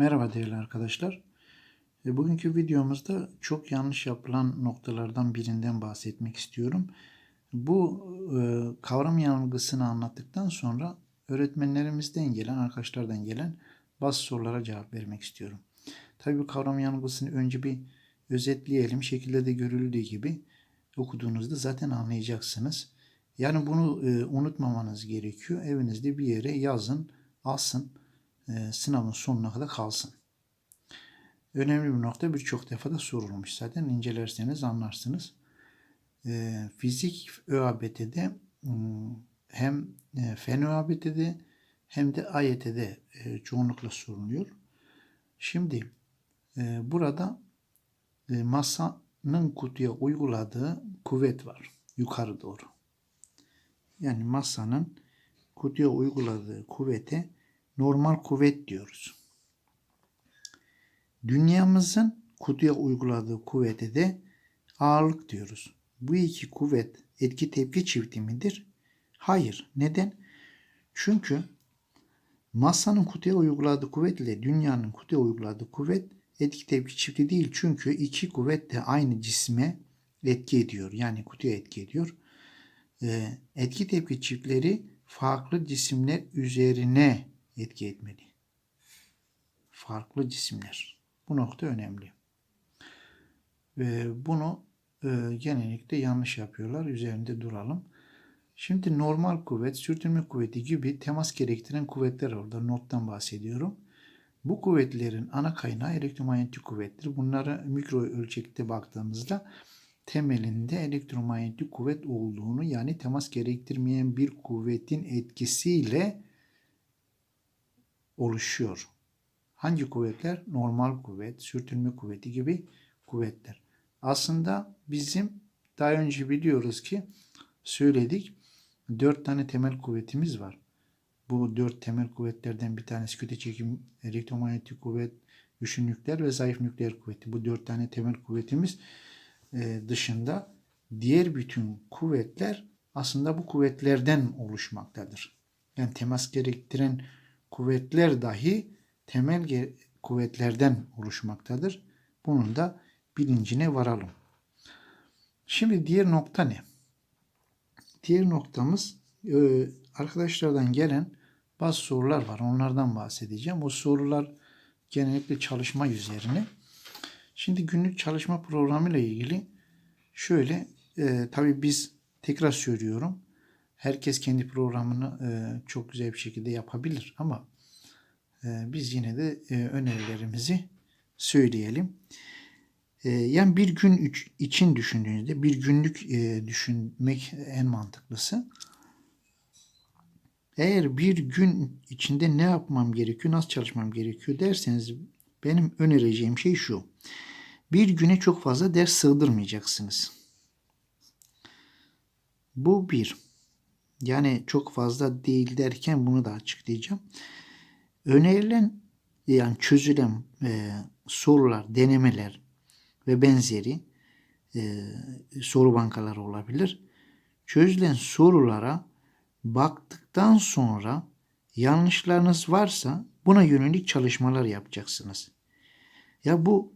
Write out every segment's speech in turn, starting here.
Merhaba değerli arkadaşlar. E, Bugünkü videomuzda çok yanlış yapılan noktalardan birinden bahsetmek istiyorum. Bu e, kavram yanılgısını anlattıktan sonra öğretmenlerimizden gelen, arkadaşlardan gelen bazı sorulara cevap vermek istiyorum. Tabii bu kavram yanılgısını önce bir özetleyelim. Şekilde de görüldüğü gibi okuduğunuzda zaten anlayacaksınız. Yani bunu e, unutmamanız gerekiyor. Evinizde bir yere yazın, alsın e, sınavın sonuna kadar kalsın. Önemli bir nokta birçok defa da sorulmuş zaten incelerseniz anlarsınız. E, fizik ÖABT'de hem e, fen ÖABT'de hem de AYT'de e, çoğunlukla soruluyor. Şimdi e, burada e, masanın kutuya uyguladığı kuvvet var yukarı doğru. Yani masanın kutuya uyguladığı kuvvete normal kuvvet diyoruz. Dünyamızın kutuya uyguladığı kuvvete de ağırlık diyoruz. Bu iki kuvvet etki tepki çifti midir? Hayır. Neden? Çünkü masanın kutuya uyguladığı kuvvet ile dünyanın kutuya uyguladığı kuvvet etki tepki çifti değil. Çünkü iki kuvvet de aynı cisme etki ediyor. Yani kutuya etki ediyor. Ee, etki tepki çiftleri farklı cisimler üzerine etki etmeli. Farklı cisimler. Bu nokta önemli. Ve bunu e, genellikle yanlış yapıyorlar. Üzerinde duralım. Şimdi normal kuvvet, sürtünme kuvveti gibi temas gerektiren kuvvetler orada. Nottan bahsediyorum. Bu kuvvetlerin ana kaynağı elektromanyetik kuvvettir. Bunlara mikro ölçekte baktığımızda temelinde elektromanyetik kuvvet olduğunu yani temas gerektirmeyen bir kuvvetin etkisiyle oluşuyor. Hangi kuvvetler? Normal kuvvet, sürtünme kuvveti gibi kuvvetler. Aslında bizim daha önce biliyoruz ki söyledik dört tane temel kuvvetimiz var. Bu dört temel kuvvetlerden bir tanesi kütle çekim, elektromanyetik kuvvet, güçlü nükleer ve zayıf nükleer kuvveti. Bu dört tane temel kuvvetimiz e, dışında diğer bütün kuvvetler aslında bu kuvvetlerden oluşmaktadır. Yani temas gerektiren kuvvetler dahi temel kuvvetlerden oluşmaktadır. Bunun da bilincine varalım. Şimdi diğer nokta ne? Diğer noktamız e, arkadaşlardan gelen bazı sorular var. Onlardan bahsedeceğim. O sorular genellikle çalışma üzerine. Şimdi günlük çalışma programı ile ilgili şöyle e, tabii biz tekrar söylüyorum herkes kendi programını e, çok güzel bir şekilde yapabilir ama e, biz yine de e, önerilerimizi söyleyelim. Yani bir gün için düşündüğünüzde bir günlük düşünmek en mantıklısı. Eğer bir gün içinde ne yapmam gerekiyor, nasıl çalışmam gerekiyor derseniz benim önereceğim şey şu. Bir güne çok fazla ders sığdırmayacaksınız. Bu bir. Yani çok fazla değil derken bunu da açıklayacağım. Önerilen yani çözülen e, sorular, denemeler ve benzeri e, soru bankaları olabilir. Çözülen sorulara baktıktan sonra yanlışlarınız varsa buna yönelik çalışmalar yapacaksınız. Ya bu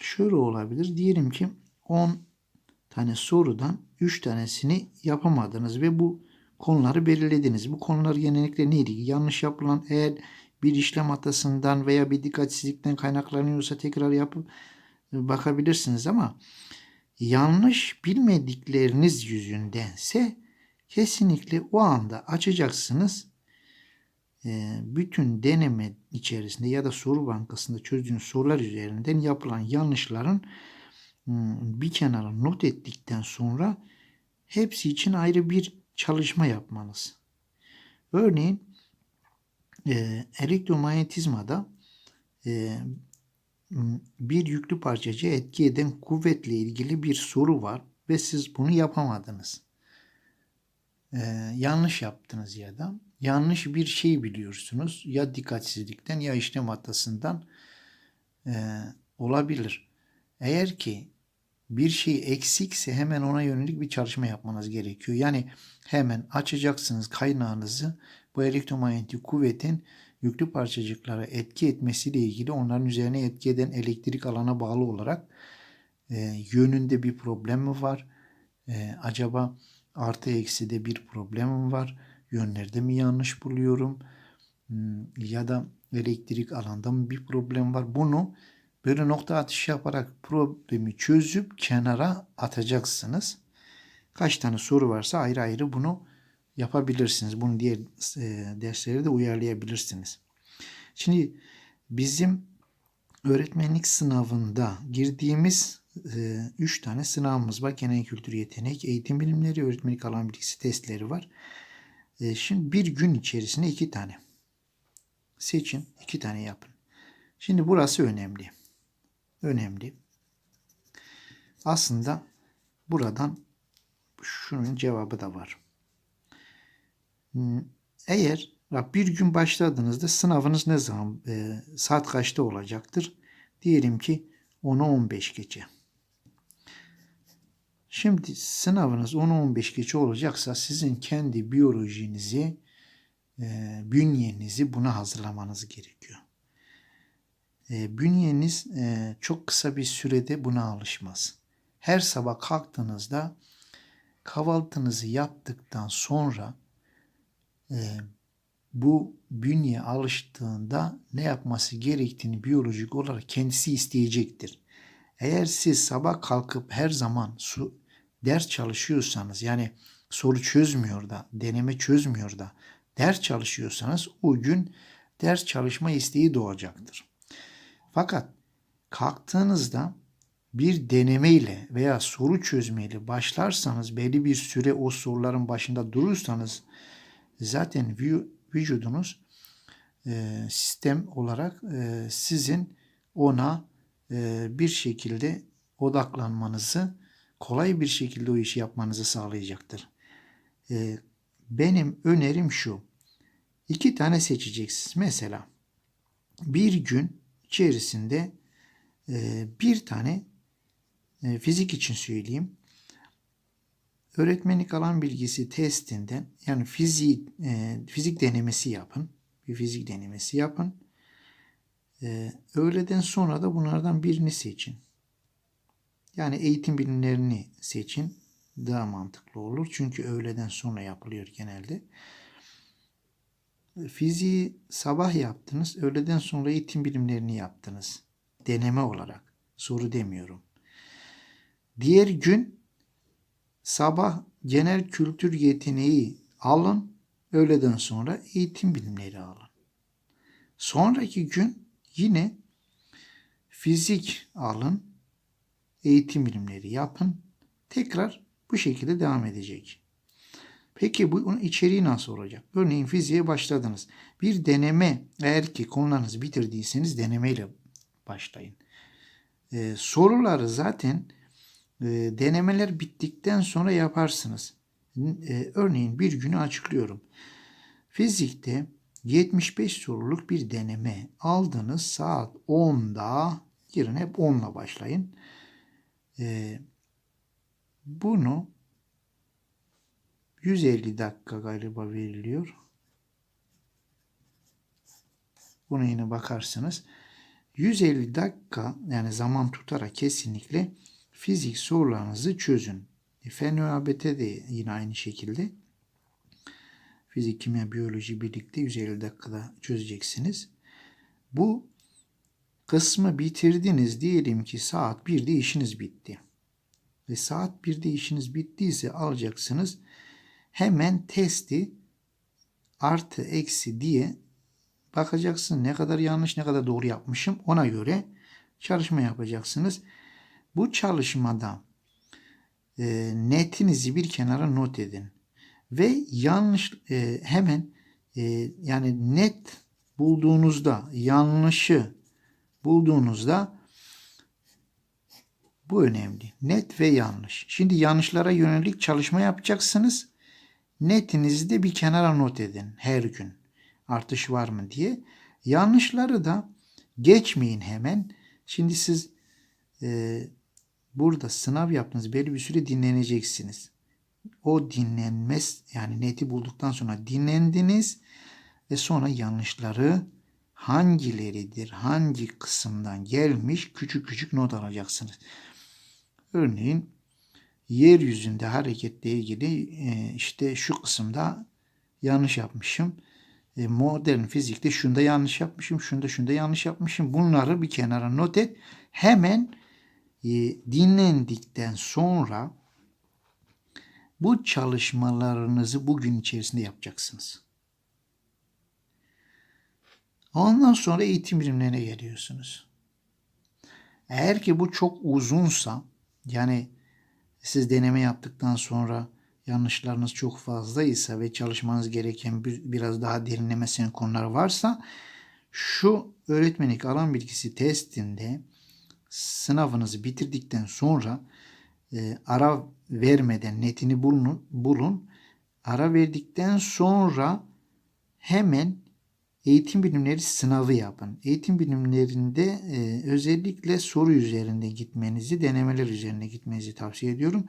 şöyle olabilir. Diyelim ki 10 tane sorudan 3 tanesini yapamadınız ve bu konuları belirlediniz. Bu konular genellikle neydi? Yanlış yapılan eğer bir işlem hatasından veya bir dikkatsizlikten kaynaklanıyorsa tekrar yapıp e, bakabilirsiniz ama yanlış bilmedikleriniz yüzündense kesinlikle o anda açacaksınız. E, bütün deneme içerisinde ya da soru bankasında çözdüğünüz sorular üzerinden yapılan yanlışların hmm, bir kenara not ettikten sonra hepsi için ayrı bir çalışma yapmanız. Örneğin e, elektromanyetizmada e, bir yüklü parçacığa etki eden kuvvetle ilgili bir soru var ve siz bunu yapamadınız. E, yanlış yaptınız ya da yanlış bir şey biliyorsunuz ya dikkatsizlikten ya işlem hatasından e, olabilir. Eğer ki bir şey eksikse hemen ona yönelik bir çalışma yapmanız gerekiyor. Yani hemen açacaksınız kaynağınızı bu elektromanyetik kuvvetin yüklü parçacıklara etki etmesiyle ilgili onların üzerine etki eden elektrik alana bağlı olarak e, yönünde bir problem mi var? E, acaba artı ekside bir problem mi var? Yönlerde mi yanlış buluyorum? Hmm, Ya da elektrik alanda mı bir problem var? Bunu böyle nokta atışı yaparak problemi çözüp kenara atacaksınız. Kaç tane soru varsa ayrı ayrı bunu yapabilirsiniz. Bunu diğer e, derslere de uyarlayabilirsiniz. Şimdi bizim öğretmenlik sınavında girdiğimiz 3 tane sınavımız var. Genel kültür yetenek, eğitim bilimleri, öğretmenlik alan bilgisi testleri var. E, şimdi bir gün içerisinde iki tane seçin, iki tane yapın. Şimdi burası önemli. Önemli. Aslında buradan şunun cevabı da var. Eğer bir gün başladığınızda sınavınız ne zaman e, saat kaçta olacaktır? Diyelim ki 10'a 15 gece. Şimdi sınavınız 10'a 15 gece olacaksa sizin kendi biyolojinizi, e, bünyenizi buna hazırlamanız gerekiyor. E, bünyeniz e, çok kısa bir sürede buna alışmaz. Her sabah kalktığınızda kahvaltınızı yaptıktan sonra e, bu bünye alıştığında ne yapması gerektiğini biyolojik olarak kendisi isteyecektir. Eğer siz sabah kalkıp her zaman su, ders çalışıyorsanız yani soru çözmüyor da deneme çözmüyor da ders çalışıyorsanız o gün ders çalışma isteği doğacaktır. Fakat kalktığınızda bir denemeyle veya soru çözmeyle başlarsanız belli bir süre o soruların başında durursanız zaten vü- vücudunuz e, sistem olarak e, sizin ona e, bir şekilde odaklanmanızı kolay bir şekilde o işi yapmanızı sağlayacaktır. Benim önerim şu. İki tane seçeceksiniz. Mesela bir gün içerisinde e, bir tane e, fizik için söyleyeyim. Öğretmenlik alan bilgisi testinden yani fizik e, fizik denemesi yapın. Bir fizik denemesi yapın. Öğleden sonra da bunlardan birini seçin. Yani eğitim bilimlerini seçin. Daha mantıklı olur. Çünkü öğleden sonra yapılıyor genelde. Fiziği sabah yaptınız. Öğleden sonra eğitim bilimlerini yaptınız. Deneme olarak. Soru demiyorum. Diğer gün sabah genel kültür yeteneği alın. Öğleden sonra eğitim bilimleri alın. Sonraki gün yine fizik alın. Eğitim bilimleri yapın. Tekrar bu şekilde devam edecek. Peki bu bunun içeriği nasıl olacak? Örneğin fiziğe başladınız. Bir deneme eğer ki konularınızı bitirdiyseniz denemeyle başlayın. Ee, soruları zaten e, denemeler bittikten sonra yaparsınız. E, örneğin bir günü açıklıyorum. Fizikte 75 soruluk bir deneme aldınız saat 10'da girin hep 10'la başlayın. E, bunu 150 dakika galiba veriliyor. Buna yine bakarsınız. 150 dakika yani zaman tutarak kesinlikle fizik sorularınızı çözün. E, de yine aynı şekilde. Fizik, kimya, biyoloji birlikte 150 dakikada çözeceksiniz. Bu kısmı bitirdiniz diyelim ki saat 1'de işiniz bitti. Ve saat 1'de işiniz bittiyse alacaksınız hemen testi artı eksi diye bakacaksın ne kadar yanlış ne kadar doğru yapmışım ona göre çalışma yapacaksınız. Bu çalışmada e, netinizi bir kenara not edin ve yanlış e, hemen e, yani net bulduğunuzda yanlışı bulduğunuzda bu önemli. Net ve yanlış. Şimdi yanlışlara yönelik çalışma yapacaksınız. Netinizi de bir kenara not edin her gün. Artış var mı diye. Yanlışları da geçmeyin hemen. Şimdi siz e, burada sınav yaptınız. Belli bir süre dinleneceksiniz. O dinlenmez yani neti bulduktan sonra dinlendiniz ve sonra yanlışları hangileridir, hangi kısımdan gelmiş küçük küçük not alacaksınız. Örneğin yeryüzünde hareketle ilgili e, işte şu kısımda yanlış yapmışım. E, modern fizikte şunda yanlış yapmışım, şunda şunda yanlış yapmışım. Bunları bir kenara not et. Hemen e, dinlendikten sonra bu çalışmalarınızı bugün içerisinde yapacaksınız. Ondan sonra eğitim birimlerine geliyorsunuz. Eğer ki bu çok uzunsa yani siz deneme yaptıktan sonra yanlışlarınız çok fazlaysa ve çalışmanız gereken bir, biraz daha derinlemesine konular varsa şu öğretmenlik alan bilgisi testinde sınavınızı bitirdikten sonra e, ara vermeden netini bulun, bulun. Ara verdikten sonra hemen eğitim bilimleri sınavı yapın. Eğitim bilimlerinde e, özellikle soru üzerinde gitmenizi, denemeler üzerine gitmenizi tavsiye ediyorum.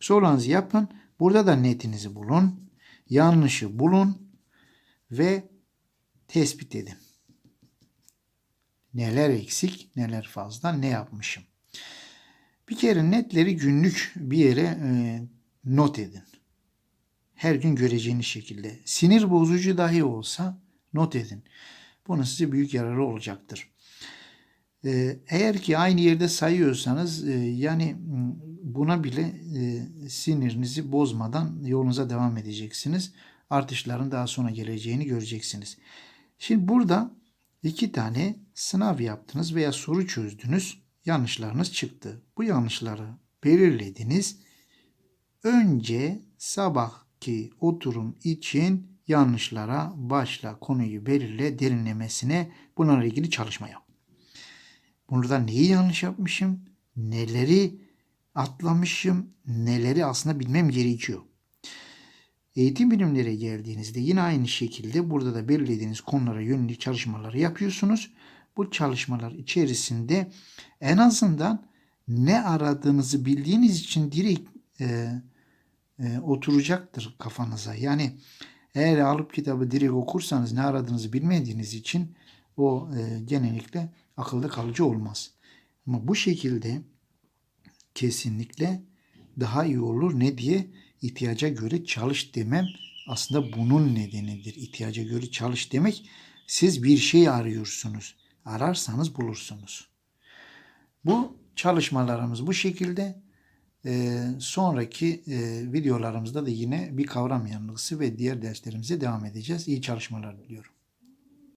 Sorularınızı yapın. Burada da netinizi bulun. Yanlışı bulun ve tespit edin. Neler eksik, neler fazla, ne yapmışım. Bir kere netleri günlük bir yere e, not edin. Her gün göreceğiniz şekilde. Sinir bozucu dahi olsa not edin. Bunun size büyük yararı olacaktır. E, eğer ki aynı yerde sayıyorsanız e, yani buna bile e, sinirinizi bozmadan yolunuza devam edeceksiniz. Artışların daha sonra geleceğini göreceksiniz. Şimdi burada iki tane sınav yaptınız veya soru çözdünüz yanlışlarınız çıktı. Bu yanlışları belirlediniz. Önce sabahki oturum için yanlışlara başla, konuyu belirle, derinlemesine bunlarla ilgili çalışma yap. Burada neyi yanlış yapmışım, neleri atlamışım, neleri aslında bilmem gerekiyor. Eğitim bilimlere geldiğinizde yine aynı şekilde burada da belirlediğiniz konulara yönelik çalışmaları yapıyorsunuz. Bu çalışmalar içerisinde en azından ne aradığınızı bildiğiniz için direkt e, e, oturacaktır kafanıza. Yani eğer alıp kitabı direkt okursanız ne aradığınızı bilmediğiniz için o e, genellikle akılda kalıcı olmaz. Ama bu şekilde kesinlikle daha iyi olur. Ne diye? ihtiyaca göre çalış demem aslında bunun nedenidir. İhtiyaca göre çalış demek siz bir şey arıyorsunuz. Ararsanız bulursunuz. Bu çalışmalarımız bu şekilde. Ee, sonraki e, videolarımızda da yine bir kavram yanılgısı ve diğer derslerimize devam edeceğiz. İyi çalışmalar diliyorum.